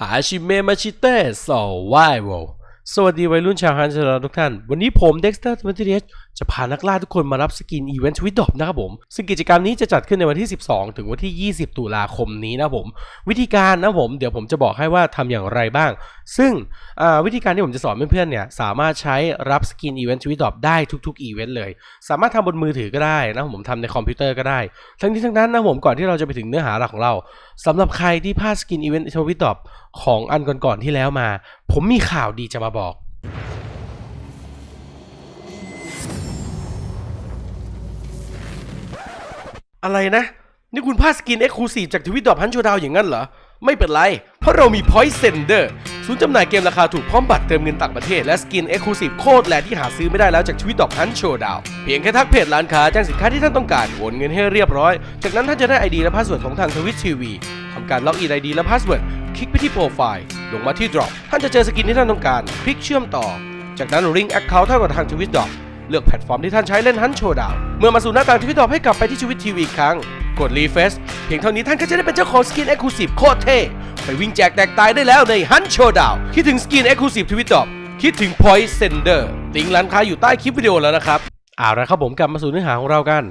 หาชิเมมาชิเต้ สวัสดีวัยรุ่นชาวฮันเซอร์ทุกท่าน วันนี้ผมเด็กสเตอร์ทเวนตี้จะพานักล่าทุกคนมารับสกินอีเวนต์ทวิตดอปนะครับผม ซึ่งกิจกรรมนี้จะจัดขึ้นในวันที่ 12 ถึงวันที่ 20 ตุลาคมนี้นะครับผม วิธีการนะผม เดี๋ยวผมจะบอกให้ว่าทำอย่างไรบ้าง ซึ่งวิธีการที่ผมจะสอนเพื่อนๆเนี่ยสามารถใช้รับสกินอีเวนต์ทวิตดอปได้ทุกๆอีเวนต์เลย สามารถทำบนมือถือก็ได้นะผมทำในคอมพิวเตอร์ก็ได้ ทั้งนี้ทั้งนั้นนะผมก่อนที่เราจะไปถึงเนื้อหาหลักของเราสำหรับใครที่พลาดสกินอีเวนต์ทวิตดอปของอันก่อนๆที่แล้วมา ผมมีข่าวดีจะมาบอก อะไรนะ นี่คุณพลาดสกินเอ็กซ์คลูซีฟจากทวิตดอปฮันโชดาวอย่างนั้นเหรอ ไม่เป็นไร เพราะเรามี Point Sender ศูนย์จำหน่ายเกมราคาถูกพร้อมบัตรเติมเงินต่างประเทศ และสกินเอ็กซ์คลูซีฟโคตรแหลที่หาซื้อไม่ได้แล้วจากทวิตดอปฮันโชดาวเพียงแค่ทักเพจร้านค้าแจ้งสินค้าที่ท่านต้องการโอนเงินให้เรียบร้อย จากนั้นท่านจะได้ ID และพาสเวิร์ดของทางทวิตทีวีทำการล็อกอิน ID และพาสเวิร์ด คลิกไปที่โปรไฟล์ลงมาที่ Drop ท่านจะเจอสกินที่ท่านต้องการ คลิกเชื่อมต่อ จากนั้น Link Account ท่านกับทางทวิตดอปเลือกแพลตฟอร์มที่ท่านใช้เล่นฮันโชว์ดาวเมื่อมาสู่หน้าต่างทวิตดอปให้กลับไปที่ชีวิตทีวีอีกครั้ง กดรีเฟซเพียงเท่านี้ท่านก็จะได้เป็นเจ้าของสกินเอ็กซ์คลูซีฟโคตรเท่ไปวิ่งแจกแตกตายได้แล้วในฮันโชว์ดาวคิดถึงสกินเอ็กซ์คลูซีฟทวิตดอปคิดถึง Point Sender ลิงก์ร้านค้าอยู่ใต้คลิปวิดีโอแล้วนะครับเอาละครับผมกลับมาสู่เนื้อหาของเรากัน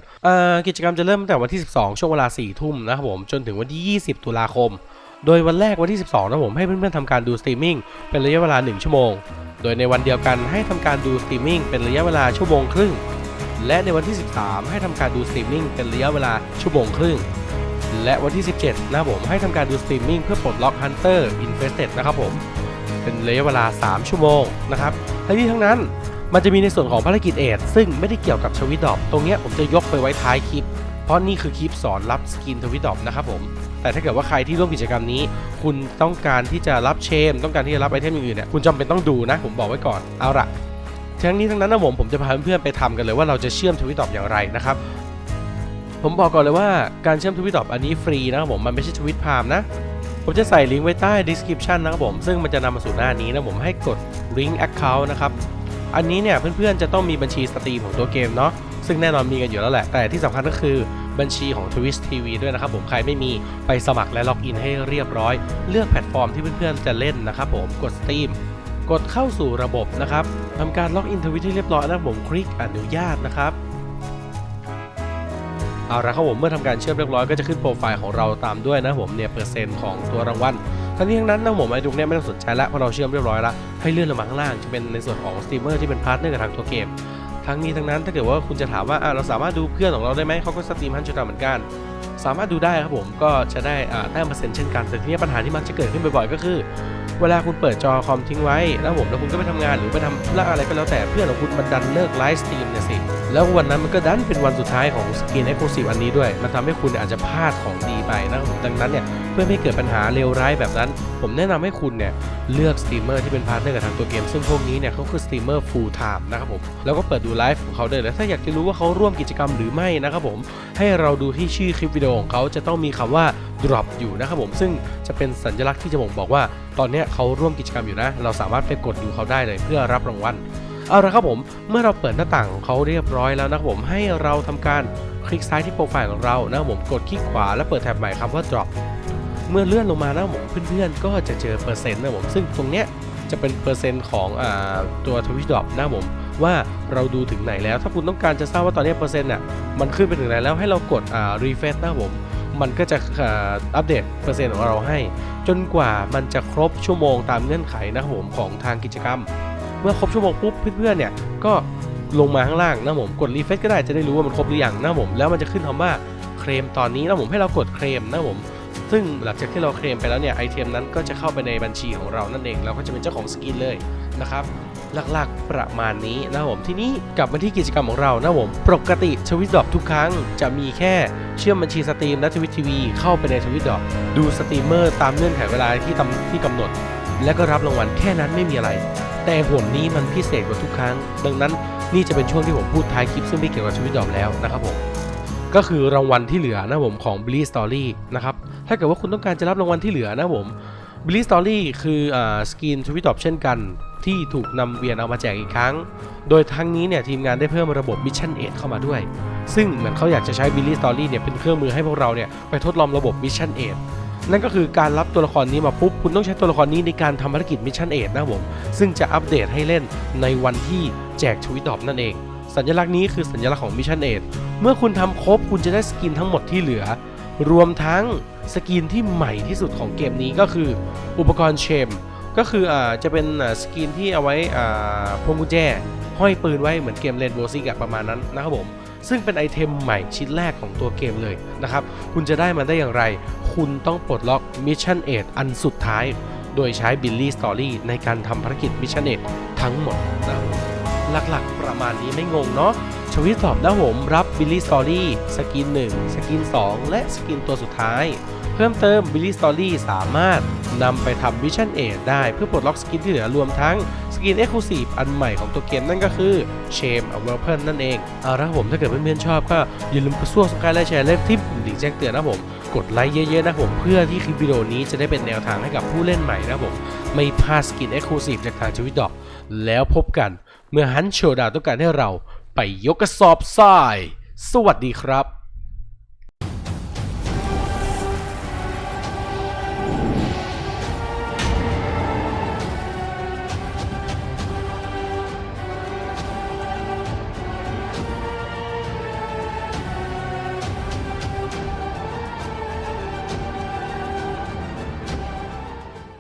กิจกรรมจะเริ่มตั้งแต่วันที่ 12 ช่วงเวลา 4 ทุ่มนะครับผมจนถึงวันที่ 20 ตุลาคม โดยวันแรกวันที่ 12 นะผมให้เพื่อนๆทำการดูสตรีมมิ่งเป็นระยะเวลา 1 ชั่วโมง โดยในวันเดียวกันให้ทำการดูสตรีมมิ่งเป็นระยะเวลาชั่วโมงครึ่ง และในวันที่ 13 ให้ทำการดูสตรีมมิ่งเป็นระยะเวลาชั่วโมงครึ่ง และวันที่ 17 นะผมให้ทำการดูสตรีมมิ่งเพื่อปลดล็อก Hunter Infested นะครับผมเป็นระยะเวลา 3 ชั่วโมงนะครับทั้งนี้ทั้งนั้นมันจะมีในส่วนของภารกิจเอทซึ่งไม่ได้เกี่ยวกับชวิตดอปตรงเนี้ยผมจะยกไปไว้ท้ายคลิป เพราะนี่คือคลิปสอนรับสกินทวิตดอปนะครับผมแต่ถ้าเกิดว่าใครที่ร่วมกิจกรรมนี้ คุณต้องการที่จะรับเชม ต้องการที่จะรับไอเทมอื่นเนี่ยคุณจำเป็นต้องดูนะ ผมบอกไว้ก่อนเอาละทั้งนี้ทั้งนั้นนะผมผมจะพาเพื่อนๆไปทำกันเลยว่าเราจะเชื่อมทวิตดอปอย่างไรนะครับผมบอกก่อนเลยว่าการเชื่อมทวิตดอปอันนี้ฟรีนะครับผมมันไม่ใช่ทวิตพามนะผมจะใส่ลิงก์ไว้ใต้ description นะครับผม ซึ่งมันจะนำมาสู่หน้านี้นะผมให้กด link account นะครับ อันนี้เนี่ยเพื่อนๆจะต้องมีบัญชีสตรีมของตัวเกมเนาะ ซึ่งแน่นอนมีกันอยู่แล้วแหละ แต่ที่สำคัญก็คือบัญชีของ Twist TV ด้วยนะครับผมใครไม่มีไปสมัครและล็อกอินให้เรียบร้อย เลือกแพลตฟอร์มที่เพื่อนๆจะเล่นนะครับผมกดสตรีมกดเข้าสู่ระบบนะครับทำการล็อกอินทวิตให้เรียบร้อยนะครับผมคลิกอนุญาตนะครับเอาละครับผมเมื่อทำการเชื่อมเรียบร้อยก็จะขึ้นโปรไฟล์ของเราตามด้วยนะผมเนี่ยเปอร์เซ็นต์ของตัวรางวัลทั้งนี้ทั้งนั้นนะผมไอ้ตรงเนี้ยไม่ต้องสนใจแล้วเพราะเราเชื่อมเรียบร้อยล้วให้เลื่อนลงมาข้างล่างจะเป็นในส่วนของสตรีมเมอร์ที่เป็นพาร์ทเนอร์กับทางตัวเกม ทั้งนี้ทั้งนั้นถ้าเกิดว่าคุณจะถามว่าเราสามารถดูเพื่อนของเราได้ไหมเขาก็สตรีมฮันชูดาเหมือนกัน สามารถดูได้ครับผมก็จะได้แต้มเปอร์เซ็นต์เช่นกันแต่ทีนี้ปัญหาที่มักจะเกิดขึ้นบ่อยๆ ก็คือ เวลาคุณเปิดจอคอมทิ้งไว้แล้วผมแล้วคุณก็ไปทำงานหรือไปทำธุระอะไรก็แล้วแต่เพื่อนของคุณมันดันเลิกไลฟ์สตรีมเนี่ยสิแล้ววันนั้นมันก็ดันเป็นวันสุดท้ายของสกินเอ็กซ์คลูซีฟอันนี้ด้วย มันทำให้คุณอาจจะพลาดของดีไปนะครับผมดังนั้นเนี่ย พื่อไม่ให้เกิดปัญหาเลวร้ายแบบนั้น ผมแนะนำให้คุณเนี่ยเลือกสตรีมเมอร์ที่เป็นพาร์ทเนอร์กับทางตัวเกม ซึ่งพวกนี้เนี่ยเขาคือสตรีมเมอร์ฟูลไทม์นะครับผมแล้วก็เปิดดูไลฟ์ของเขาได้เลยถ้าอยากจะรู้ว่าเขาร่วมกิจกรรมหรือไม่นะครับผมให้เราดูที่ชื่อคลิปวิดีโอของเขาจะต้องมีคำว่า drop อยู่นะครับผมซึ่งจะเป็นสัญลักษณ์ที่จะบ่งบอกว่า ตอนนี้เขาร่วมกิจกรรมอยู่นะ เราสามารถไปกดดูเขาได้เลยเพื่อรับรางวัลเอาละครับผม เมื่อเราเปิดหน้าต่างของเขาเรียบร้อยแล้วนะครับผมให้เราทำการคลิกซ้ายที่โปรไฟล์ของเรานะครับผมกดคลิกขวาแล้วเปิดแท็บใหม่คำว่า drop เมื่อเลื่อนลงมานะผมเพื่อนๆก็จะเจอเปอร์เซ็นต์นะผมซึ่งตรงเนี้ยจะเป็นเปอร์เซ็นต์ของอตัวทวิตดอปนะผมว่าเราดูถึงไหนแล้ว ถ้าคุณต้องการจะทราบว่าตอนนี้เปอร์เซ็นต์น่ะมันขึ้นไปถึงไหนแล้วให้เรากดอ่า refresh นะผมมันก็จะอัปเดตเปอร์เซ็นต์ของเราให้ จนกว่ามันจะครบชั่วโมงตามเงื่อนไขนะครับผมของทางกิจกรรม เมื่อครบชั่วโมงปุ๊บเพื่อนๆเนี่ยก็ลงมาข้างล่างนะผมกดรีเฟซก็ได้จะได้รู้ว่ามันครบหรือยังนะผมแล้วมันจะขึ้นคำว่าเคลมตอนนี้นะผมให้เรากดเคลมนะผม ซึ่งหลังจากที่เราเคลมไปแล้วเนี่ยไอเทมนั้นก็จะเข้าไปในบัญชีของเรานั่นเองเราก็จะเป็นเจ้าของสกินเลยนะครับหลักๆประมาณนี้นะผมทีนี้กลับมาที่กิจกรรมของเรานะผมปกติทวิตดอปทุกครั้งจะมีแค่เชื่อมบัญชีสตรีมและทวิตทีวีเข้าไปในทวิตดอปดูสตรีมเมอร์ตามเงื่อนไขเวลาที่ตำที่กำหนด แล้วก็รับรางวัลแค่นั้นไม่มีอะไร แต่หนนี้มันพิเศษกว่าทุกครั้ง ดังนั้นนี่จะเป็นช่วงที่ผมพูดท้ายคลิปซึ่งไม่เกี่ยวกับชวิตดอกแล้วนะครับผม ก็คือรางวัลที่เหลือนะผมของ b l i s Story นะครับถ้าเกิดว่าคุณต้องการจะรับรางวัลที่เหลือนะผม b l i s Story คืออสกินทวิตดอปเช่นกันที่ถูกนำเวียนเอามาแจกอีกครั้ง โดยทั้งนี้เนี่ยทีมงานได้เพิ่มระบบ Mission 8เข้ามาด้วย ซึ่งเหมือนเขาอยากจะใช้ b l i s Story เนี่ยเป็นเครื่องมือให้พวกเราเนี่ยไปทดลองระบบ Mission 8นั่นก็คือการรับตัวละครนี้มาปุ๊บ คุณต้องใช้ตัวละครนี้ในการทำภารกิจมิชชั่นเอทนะผม ซึ่งจะอัปเดตให้เล่นในวันที่แจกทวิตดอปนั่นเอง สัญลักษณ์นี้คือสัญลักษณ์ของมิชชั่นเอทเมื่อคุณทำครบคุณจะได้สกินทั้งหมดที่เหลือ รวมทั้งสกินที่ใหม่ที่สุดของเกมนี้ก็คืออุปกรณ์เชม ก็คืออ่าจะเป็นอ่าสกินที่เอาไว้อ่าพวงกุญแจ ห้อยปืนไว้เหมือนเกมเลนโบซิกประมาณนั้นนะครับผมซึ่งเป็นไอเทมใหม่ชิ้นแรกของตัวเกมเลยนะครับ คุณจะได้มันได้อย่างไร คุณต้องปลดล็อกมิชชั่นเอทอันสุดท้าย โดยใช้บิลลี่สตอรี่ในการทำภารกิจมิชชั่นเอททั้งหมดนะครับ หลักๆ ประมาณนี้ไม่งงเนาะชวิตสอบนะผมรับบิลลี่สตอรี่สกิน 1 สกิน 2 และสกินตัวสุดท้าย เพิ่มเติม Billy Story สามารถนำไปทำ Vision 8ได้เพื่อปลดล็อกสกินที่เหลือรวมทั้งสกิน Exclusive อันใหม่ของตัวเกมนั่นก็คือ Shame a Weapon นั่นเอง เอาละผมถ้าเกิดเพื่อนๆชอบก็อย่าลืมกดซัวสกายและแชร์เล่ที่ปุ่มดิ่งแจ้งเตือนนะผม กดไลค์เยอะๆนะผมเพื่อที่คลิปวิดีโอนี้จะได้เป็นแนวทางให้กับผู้เล่นใหม่นะผม ไม่พลาดสกิน Exclusive จากทางชวิตดอก แล้วพบกัน เมื่อฮันโชดาต้องการให้เราไปยกกระสอบทราย สวัสดีครับ